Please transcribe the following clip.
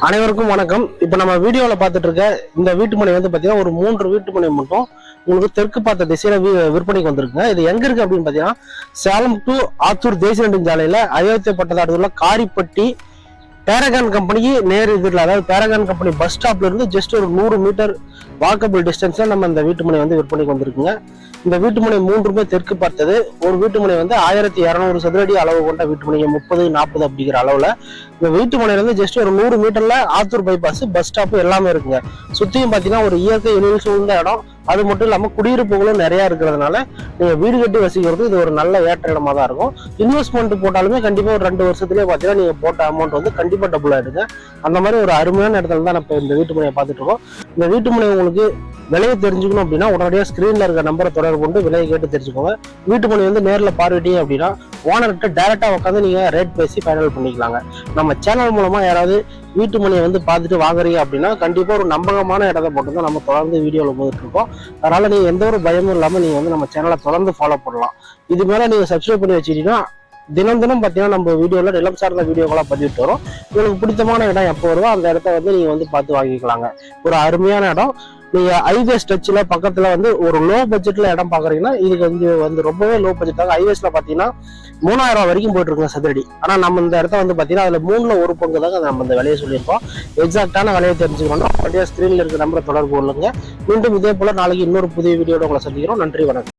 அனைவருக்கும் வணக்கம். இப்போ நம்ம வீடியோவில் பார்த்துட்டு இருக்க இந்த வீட்டு மனை வந்து பார்த்தீங்கன்னா ஒரு மூன்று வீட்டு மனை மட்டும் உங்களுக்கு தெற்கு பார்த்த திசையில வி- விற்பனைக்கு வந்திருக்குங்க. இது எங்க இருக்கு அப்படின்னு பார்த்தீங்கன்னா சேலம் டு ஆத்தூர் தேசிய நெடுஞ்சாலையில அயோத்திய உள்ள காரிப்பட்டி பேரகான் கம்பெனிக்கு நேர் எதிரில் அதாவது பேரகான் கம்பெனி பஸ் ஸ்டாப்ல இருந்து ஜஸ்ட் ஒரு நூறு மீட்டர் வாக்கபிள் டிஸ்டன்ஸில் நம்ம இந்த வீட்டு மனை வந்து விற்பனைக்கு வந்திருக்குங்க இந்த வீட்டு மனை மூன்றுமே தெற்கு பார்த்தது. ஒரு வீட்டு மனை வந்து ஆயிரத்தி இரநூறு சதுரடி அளவு கொண்ட வீட்டு மனை முப்பது நாற்பது அப்படிங்கிற அளவில். இந்த வீட்டு ஜஸ்ட் ஒரு நூறு மீட்டரில் ஆத்தூர் பைபாஸ் பஸ் ஸ்டாப் எல்லாமே இருக்குங்க. சுற்றியும் பார்த்தீங்கன்னா ஒரு இயற்கை எழில் சூழ்ந்த இடம். அது மட்டும் இல்லாமல் குடியிருப்புகளும் நிறையா இருக்கிறதுனால நீங்கள் வீடு கட்டி வசிக்கிறது இது ஒரு நல்ல ஏற்ற இடமா தான் இருக்கும். இன்வெஸ்ட்மெண்ட் போட்டாலுமே கண்டிப்பாக ஒரு ரெண்டு வருஷத்துலேயே பார்த்தீங்கன்னா நீங்கள் போட்ட அமௌண்ட் வந்து கண்டிப்பாக டபுள் ஆகிடுங்க அந்த மாதிரி ஒரு அருமையான இடத்துல தான் நம்ம இந்த வீட்டு மனையை பார்த்துட்டு இருக்கோம். இந்த வீட்டுமனை உங்களுக்கு விலையை தெரிஞ்சுக்கணும் அப்படின்னா உடனடியாக ஸ்க்ரீனில் இருக்க நம்பரை தொடர்பு கொண்டு விலையை கேட்டு தெரிஞ்சுக்கோங்க. வீட்டு மனை வந்து நேரில் பார்வையிட்டீங்க அப்படின்னா ஓனர்கிட்ட டேரெக்டாக உட்காந்து நீங்கள் ரேட் பேசி ஃபைனல் பண்ணிக்கலாங்க. நம்ம சேனல் மூலமாக யாராவது வீட்டு மணியை வந்து பார்த்துட்டு வாங்குறீங்க அப்படின்னா கண்டிப்பாக ஒரு நம்பகமான இடத்த போட்டு தான் நம்ம தொடர்ந்து வீடியோவில் போயிட்டுருக்கோம் அதனால் நீங்கள் எந்த ஒரு பயமும் இல்லாமல் நீங்கள் வந்து நம்ம சேனலை தொடர்ந்து ஃபாலோ பண்ணலாம். இது மேலே நீங்கள் சப்ஸ்கிரைப் பண்ணி வச்சுட்டீங்கன்னா தினம் தினம் பார்த்தீங்கன்னா நம்ம வீடியோவில் நிலம் சார்ந்த வீடியோக்களாக பதிவிட்டு வரும். உங்களுக்கு பிடித்தமான இடம் எப்போ வருதோ அந்த இடத்த வந்து நீங்கள் வந்து பார்த்து வாங்கிக்கலாங்க. ஒரு அருமையான இடம். நீங்கள் ஹைவே ஸ்ட்ரெச்சில் பக்கத்தில் வந்து ஒரு லோ பட்ஜெட்டில் இடம் பார்க்குறீங்கன்னா இதுக்கு வந்து வந்து ரொம்பவே லோ பட்ஜெட் தாங்க ஹைவேஸில் பார்த்தீங்கன்னா மூணாயிரம் ரூபா வரைக்கும் போயிட்டு இருக்கோம் சதுரடி. ஆனா நம்ம இந்த இடத்த வந்து பாத்தீங்கன்னா அதுல மூணுல ஒரு பங்கு தாங்க நம்ம இந்த விலையை சொல்லியிருக்கோம். எக்ஸாக்டான விலையை தெரிஞ்சுக்கணும். அப்படியே ஸ்கிரீன்ல இருக்க நம்பரை தொடர்பு கொள்ளுங்க. மீண்டும் இதே போல நாளைக்கு இன்னொரு புதிய வீடியோட உங்களை சந்திக்கிறோம். நன்றி வணக்கம்.